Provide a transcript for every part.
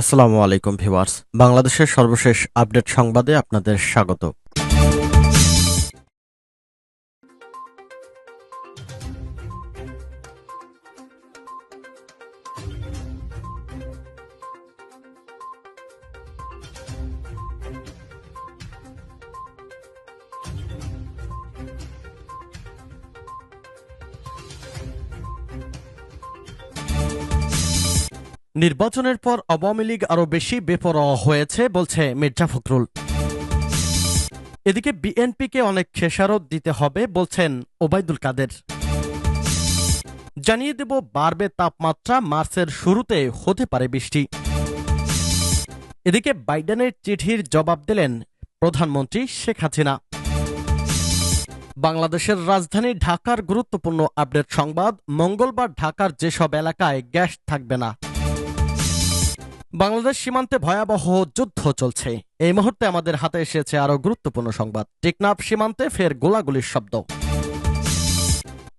আসসালামু আলাইকুম ভিওয়ার্স বাংলাদেশের সর্বশেষ আপডেট সংবাদে আপনাদের স্বাগত। নির্বাচনের পর আওয়ামী লীগ আরও বেশি বেপরোয়া হয়েছে, বলছে মির্জা ফখরুল। এদিকে বিএনপিকে অনেক খেসারত দিতে হবে, বলছেন ওবায়দুল কাদের। জানিয়ে দেব, বাড়বে তাপমাত্রা, মার্চের শুরুতে হতে পারে বৃষ্টি। এদিকে বাইডেনের চিঠির জবাব দিলেন প্রধানমন্ত্রী শেখ হাসিনা। বাংলাদেশের রাজধানী ঢাকার গুরুত্বপূর্ণ আপডেট সংবাদ, মঙ্গলবার ঢাকার যেসব এলাকায় গ্যাস থাকবে না। বাংলাদেশ সীমান্তে ভয়াবহ যুদ্ধ চলছে। এই মুহূর্তে আমাদের হাতে এসেছে আরও গুরুত্বপূর্ণ সংবাদ। টেকনাফ সীমান্তে ফের গোলাগুলির শব্দ।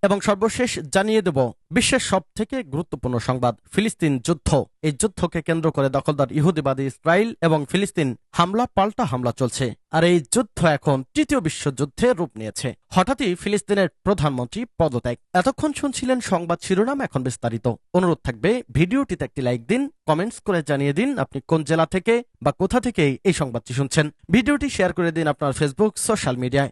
এবং সর্বশেষ জানিয়ে দেব, বিশ্বের সব থেকে গুরুত্বপূর্ণ সংবাদ, ফিলিস্তিন যুদ্ধ। এই যুদ্ধকে কেন্দ্র করে দখলদার ইহুদিবাদী ইসরায়েল এবং ফিলিস্তিন হামলা, পাল্টা হামলা চলছে। আর এই যুদ্ধ এখন তৃতীয় বিশ্বযুদ্ধে রূপ নিয়েছে। হঠাৎই ফিলিস্তিনের প্রধানমন্ত্রী পদত্যাগ। এতক্ষণ শুনছিলেন সংবাদ শিরোনাম এখন বিস্তারিত। অনুরোধ থাকবে, ভিডিওটিতে একটি লাইক দিন, কমেন্টস করে জানিয়ে দিন আপনি কোন জেলা থেকে বা কোথা থেকে এই সংবাদটি শুনছেন। ভিডিওটি শেয়ার করে দিন আপনার ফেসবুক, সোশ্যাল মিডিয়ায়।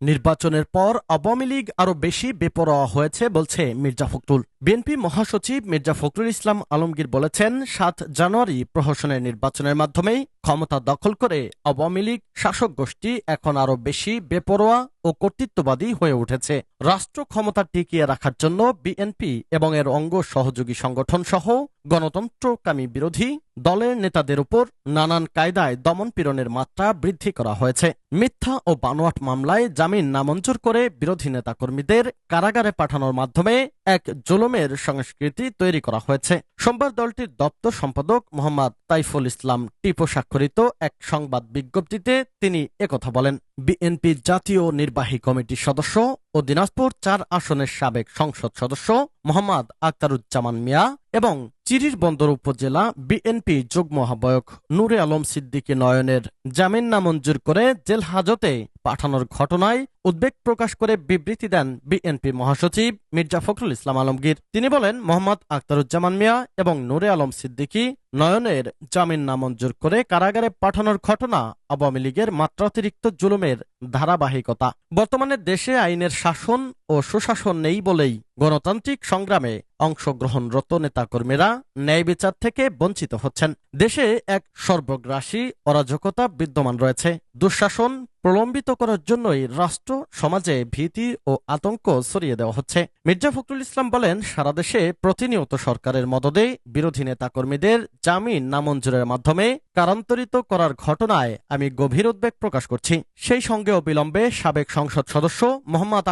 নির্বাচনের পর আওয়ামী লীগ আরও বেশি বেপরোয়া হয়েছে বলছে মির্জা ফখরুল। বিএনপি মহাসচিব মির্জা ফখরুল ইসলাম আলমগীর বলেছেন, সাত জানুয়ারি প্রহসনের নির্বাচনের মাধ্যমেই ক্ষমতা দখল করে আওয়ামী লীগ শাসক গোষ্ঠী এখন আরও বেশি বেপরোয়া ও কর্তৃত্ববাদী হয়ে উঠেছে। রাষ্ট্র ক্ষমতা টিকিয়ে রাখার জন্য বিএনপি এবং এর অঙ্গ সহযোগী সংগঠন সহ গণতন্ত্রকামী বিরোধী দলের নেতাদের উপর নানান কায়দায় দমন পীড়নের মাত্রা বৃদ্ধি করা হয়েছে। মিথ্যা ও বানোয়াট মামলায় জামিন নামঞ্জুর করে বিরোধী নেতাকর্মীদের কারাগারে পাঠানোর মাধ্যমে এক জুলুমের সংস্কৃতি তৈরি করা হয়েছে। সোমবার দলটির দপ্তর সম্পাদক মোহাম্মদ তাইফুল ইসলাম টিপো স্বাক্ষরিত এক সংবাদ বিজ্ঞপ্তিতে তিনি একথা বলেন। বিএনপি জাতীয় নির্বাহী কমিটির সদস্য ও দিনাজপুর চার আসনের সাবেক সংসদ সদস্য মোহাম্মদ আক্তারুজ্জামান মিয়া এবং চিরির বন্দর উপজেলা বিএনপি যুগ্ম আহ্বায়ক নূরে আলম সিদ্দিকী নয়নের জামিন নামঞ্জুর করে জেল হাজতে পাঠানোর ঘটনায় উদ্বেগ প্রকাশ করে বিবৃতি দেন বিএনপি মহাসচিব মির্জা ফখরুল ইসলাম আলমগীর। তিনি বলেন, মোহাম্মদ আক্তারুজ্জামান মিয়া এবং নূরে আলম সিদ্দিকী নয়নের জামিন নামঞ্জুর করে কারাগারে পাঠানোর ঘটনা আওয়ামী লীগের মাত্রাতিরিক্ত জুলুমের ধারাবাহিকতা। বর্তমানে দেশে আইনের শাসন ও সুশাসন নেই বলেই গণতান্ত্রিক সংগ্রামে অংশগ্রহণরত নেতাকর্মীরা ন্যায় বিচার থেকে বঞ্চিত হচ্ছেন। দেশে এক সর্বগ্রাসী অরাজকতা বিদ্যমান রয়েছে। দুঃশাসন প্রলম্বিত করার জন্যই রাষ্ট্র, সমাজে ভীতি ও আতঙ্ক ছড়িয়ে দেওয়া হচ্ছে। মির্জা ফখরুল ইসলাম বলেন, সারা দেশে প্রতিনিয়ত সরকারের মদদে বিরোধী নেতাকর্মীদের জামিন নামঞ্জুরের মাধ্যমে কারান্তরিত করার ঘটনায় আমি গভীর উদ্বেগ প্রকাশ করছি। সেই সঙ্গে অবিলম্বে সাবেক সংসদ সদস্য মোহাম্মদ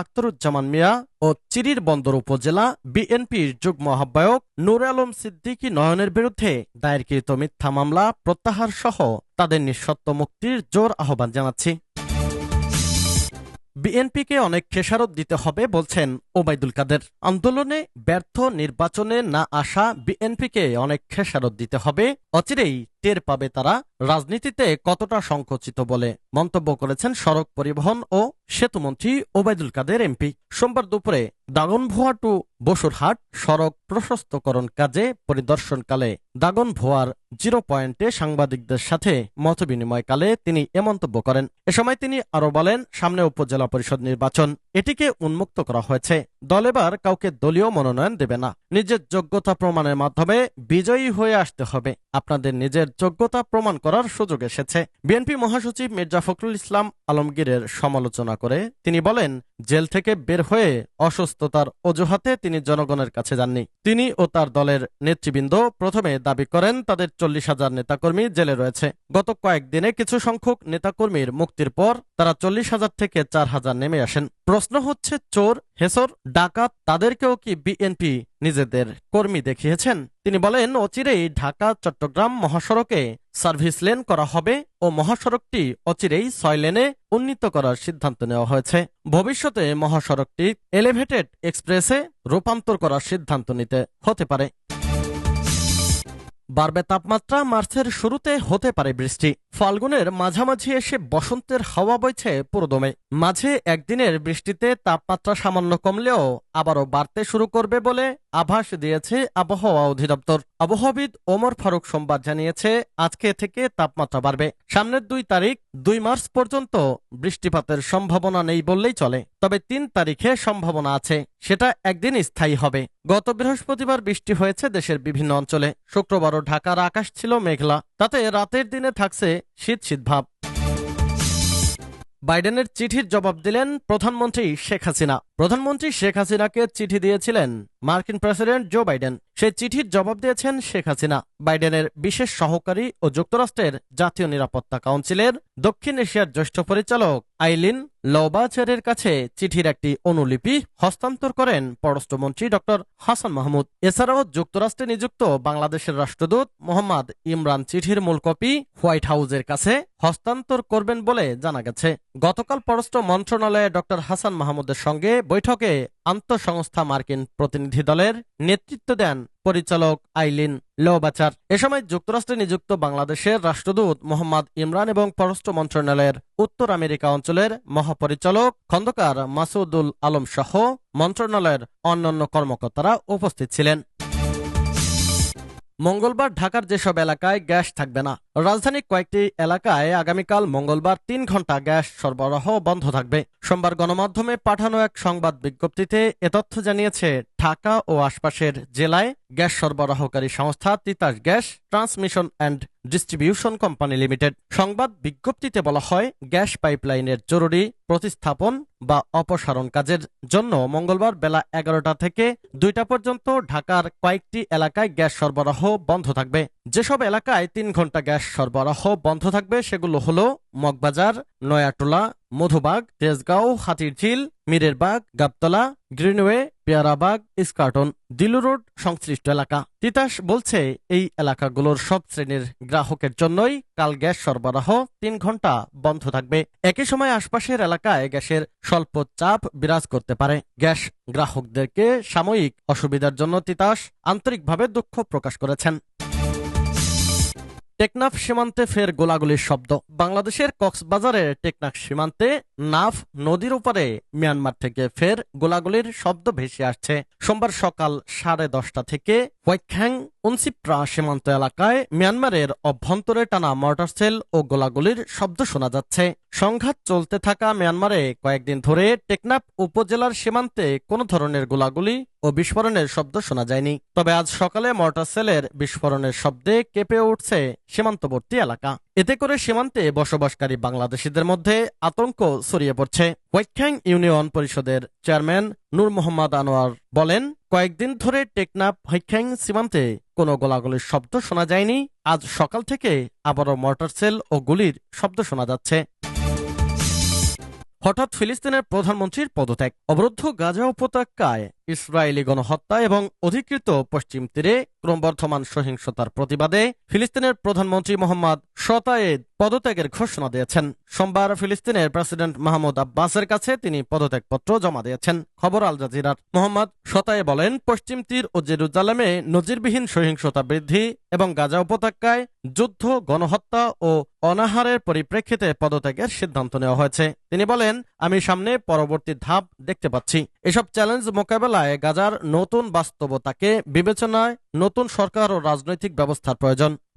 আক্তারুজ্জামান মিয়া ও চিরির বন্দর উপজেলা বিএনপির যুগ্ম আহ্বায়ক নুর আলম সিদ্দিকী নয়নের বিরুদ্ধে দায়েরকৃত মিথ্যা মামলা প্রত্যাহার সহ তাদের নিঃসত্ব মুক্তির জোর আহ্বান জানাচ্ছি। বিএনপিকে অনেক খেসারত দিতে হবে বলছেন ওবায়দুল কাদের। আন্দোলনে ব্যর্থ নির্বাচনে না আসা বিএনপিকে অনেক খেসারত দিতে হবে। অচিরেই টের পাবে তারা রাজনীতিতে কতটা সংকুচিত বলে মন্তব্য করেছেন সড়ক পরিবহন ও সেতুমন্ত্রী ওবায়দুল কাদের এমপি। সোমবার দুপুরে দাগনভুয়া টু বসুরহাট সড়ক প্রশস্তকরণ কাজে পরিদর্শনকালে দাগনভুয়ার জিরো পয়েন্টে সাংবাদিকদের সাথে মতবিনিময়কালে তিনি এ মন্তব্য করেন। এ সময় তিনি আরও বলেন, সামনে উপজেলা পরিষদ নির্বাচন, এটিকে উন্মুক্ত করা হয়েছে। দল এবার কাউকে দলীয় মনোনয়ন দেবে না। নিজের যোগ্যতা প্রমাণের মাধ্যমে বিজয়ী হয়ে আসতে হবে। আপনাদের নিজের যোগ্যতা প্রমাণ করার সুযোগ এসেছে। বিএনপি মহাসচিব মির্জা ফখরুল ইসলাম আলমগীরের সমালোচনা করে তিনি বলেন, জেল থেকে বের হয়ে অসুস্থতার অজুহাতে তিনি জনগণের কাছে যাননি। তিনি ও তার দলের নেতৃবৃন্দ প্রথমে দাবি করেন, তাদের চল্লিশ হাজার নেতাকর্মী জেলে রয়েছে। গত কয়েকদিনে কিছু সংখ্যক নেতাকর্মীর মুক্তির পর তারা চল্লিশ হাজার থেকে চার হাজার নেমে আসেন। প্রশ্ন হচ্ছে, চোর, হেসর, ডাকাত, তাদেরকেও কি বিএনপি নিজেদের কর্মী দেখিয়েছেন? তিনি বলেন, অচিরেই ঢাকা, চট্টগ্রাম মহাসড়কে সার্ভিস লেন করা হবে ও মহাসড়কটি অচিরেই ছয় লেনে উন্নীত করার সিদ্ধান্ত নেওয়া হয়েছে। ভবিষ্যতে মহাসড়কটি এলিভেটেড এক্সপ্রেসে রূপান্তর করার সিদ্ধান্ত নিতে হতে পারে। বাড়বে তাপমাত্রা মার্চের শুরুতে হতে পারে বৃষ্টি। ফাল্গুনের মাঝামাঝি এসে বসন্তের হাওয়া বইছে পুরোদমে। মাঝে একদিনের বৃষ্টিতে তাপমাত্রা সামান্য কমলেও আবারও বাড়তে শুরু করবে বলে আভাস দিয়েছে আবহাওয়া অধিদপ্তর। আবহাওয়াবিদ ওমর ফারুক সোমবার জানিয়েছে, আজকে থেকে তাপমাত্রা বাড়বে। সামনের দুই তারিখ, দুই মার্চ পর্যন্ত বৃষ্টিপাতের সম্ভাবনা নেই বললেই চলে। তবে তিন তারিখে সম্ভাবনা আছে, সেটা একদিন স্থায়ী হবে। গত বৃহস্পতিবার বৃষ্টি হয়েছে দেশের বিভিন্ন অঞ্চলে। শুক্রবারও ঢাকার আকাশ ছিল মেঘলা, তাতে রাতের দিনে থাকছে শীত শীত ভাব। বাইডেনের চিঠির জবাব দিলেন প্রধানমন্ত্রী শেখ হাসিনা। প্রধানমন্ত্রী শেখ হাসিনাকে চিঠি দিয়েছিলেন মার্কিন প্রেসিডেন্ট জো বাইডেন। সেই চিঠির জবাব দিয়েছেন শেখ হাসিনা। বাইডেনের বিশেষ সহকারী ও যুক্তরাষ্ট্রের জাতীয় নিরাপত্তা কাউন্সিলের দক্ষিণ এশিয়ার জ্যেষ্ঠ পরিচালক আইলিন লৌবাচারের কাছে চিঠির একটি অনুলিপি হস্তান্তর করেন পররাষ্ট্রমন্ত্রী ড হাসান মাহমুদ। এছাড়াও যুক্তরাষ্ট্রে নিযুক্ত বাংলাদেশের রাষ্ট্রদূত মোহাম্মদ ইমরান চিঠির মূল কপি হোয়াইট হাউসের কাছে হস্তান্তর করবেন বলে জানা গেছে। গতকাল পররাষ্ট্র মন্ত্রণালয়ে ড হাসান মাহমুদের সঙ্গে বৈঠকে আন্তঃসংস্থা মার্কিন প্রতিনিধি দলের নেতৃত্ব দেন পরিচালক আইলিন লোবাচার। এ সময় যুক্তরাষ্ট্রে নিযুক্ত বাংলাদেশের রাষ্ট্রদূত মোহাম্মদ ইমরান এবং পররাষ্ট্র মন্ত্রণালয়ের উত্তর আমেরিকা অঞ্চলের মহাপরিচালক খন্দকার মাসুদুল আলম সহ মন্ত্রণালয়ের অন্যান্য কর্মকর্তারা উপস্থিত ছিলেন। মঙ্গলবার ঢাকার যেসব এলাকায় গ্যাস থাকবে না, রাজধানীর কয়েকটি এলাকায় আগামীকাল মঙ্গলবার তিন ঘণ্টা গ্যাস সরবরাহ বন্ধ থাকবে। সোমবার গণমাধ্যমে পাঠানো এক সংবাদ বিজ্ঞপ্তিতে এ তথ্য জানিয়েছে, ঢাকা ও আশপাশের জেলায় গ্যাস সরবরাহকারী সংস্থা Titas gas transmission and distribution company limited সংবাদ বিজ্ঞপ্তিতে বলা হয়, গ্যাস পাইপলাইনের জরুরি প্রতিস্থাপন বা অপসারণ কাজের জন্য মঙ্গলবার বেলা এগারোটা থেকে দুইটা পর্যন্ত ঢাকার কয়েকটি এলাকায় গ্যাস সরবরাহ বন্ধ থাকবে। যেসব এলাকায় তিন ঘণ্টা গ্যাস সরবরাহ বন্ধ থাকবে, সেগুলো হলো মগবাজার, নয়াটোলা, মধুবাগ, তেজগাঁও, হাতিরঝিল, মিরেরবাগ, গাবতলা, গ্রিনওয়ে পেয়ারাবাগ ইস্কার্টন দিলু রোড, সংশ্লিষ্ট এলাকা। তিতাস বলছে, এই এলাকাগুলোর সব শ্রেণির গ্রাহকের জন্যই কাল গ্যাস সরবরাহ তিন ঘণ্টা বন্ধ থাকবে। একই সময় আশপাশের এলাকায় গ্যাসের স্বল্প চাপ বিরাজ করতে পারে। গ্যাস গ্রাহকদেরকে সাময়িক অসুবিধার জন্য তিতাস আন্তরিকভাবে দুঃখ প্রকাশ করেছেন। টেকনাফ সীমান্তে ফের গোলাগুলির শব্দ। বাংলাদেশের কক্সবাজারের টেকনাফ সীমান্তে নাফ নদীর উপরে মিয়ানমার থেকে ফের গোলাগুলির শব্দ ভেসে আসছে। সোমবার সকাল সাড়ে দশটা থেকে ওয়াইখ্যাং উনসিপ্রা সীমান্ত এলাকায় মিয়ানমারের অভ্যন্তরে টানা মর্টার সেল ও গোলাগুলির শব্দ শোনা যাচ্ছে। সংঘাত চলতে থাকা মিয়ানমারে কয়েকদিন ধরে টেকনাফ উপজেলার সীমান্তে কোনো ধরনের গোলাগুলি ও বিস্ফোরণের শব্দ শোনা যায়নি। তবে আজ সকালে মর্টার সেলের বিস্ফোরণের শব্দে কেঁপে উঠছে সীমান্তবর্তী এলাকা। এতে করে সীমান্তে বসবাসকারী বাংলাদেশিদের মধ্যে আতঙ্ক ছড়িয়ে পড়ছে। ওয়াইখ্যাং ইউনিয়ন পরিষদের চেয়ারম্যান নূর মোহাম্মদ আনোয়ার বলেন কয়েকদিন ধরে টেকনাফ হৈখ্যাং সীমান্তে কোনো গোলাগুলির শব্দ শোনা যায়নি। আজ সকাল থেকে আবারও মর্টার সেল ও গুলির শব্দ শোনা যাচ্ছে। হঠাৎ ফিলিস্তিনের প্রধানমন্ত্রীর পদত্যাগ। অবরুদ্ধ গাজা উপত্যকায় ইসরায়েলি গণহত্যা এবং অধিকৃত পশ্চিম তীরে ক্রমবর্ধমান সহিংসতার প্রতিবাদে ফিলিস্তিনের প্রধানমন্ত্রী মোহাম্মদ শতায়েদ পদত্যাগের ঘোষণা দিয়েছেন। সোমবার ফিলিস্তিনের প্রেসিডেন্ট মাহমুদ আব্বাসের কাছে তিনি পদত্যাগপত্র জমা দিয়েছেন। খবর আল জাজিরার। মোহাম্মদ শতায়ে বলেন, পশ্চিম তীর ও জেরুজালেমে নজিরবিহীন সহিংসতা বৃদ্ধি এবং গাজা উপত্যকায় যুদ্ধ, গণহত্যা ও অনাহারের পরিপ্রেক্ষিতে পদত্যাগের সিদ্ধান্ত নেওয়া হয়েছে। তিনি বলেন, আমি সামনে পরবর্তী ধাপ দেখতে পাচ্ছি। এসব চ্যালেঞ্জ মোকাবেলায় গাজার নতুন বাস্তবতাকে বিবেচনায় নতুন সরকার ও রাজনৈতিক ব্যবস্থার প্রয়োজন।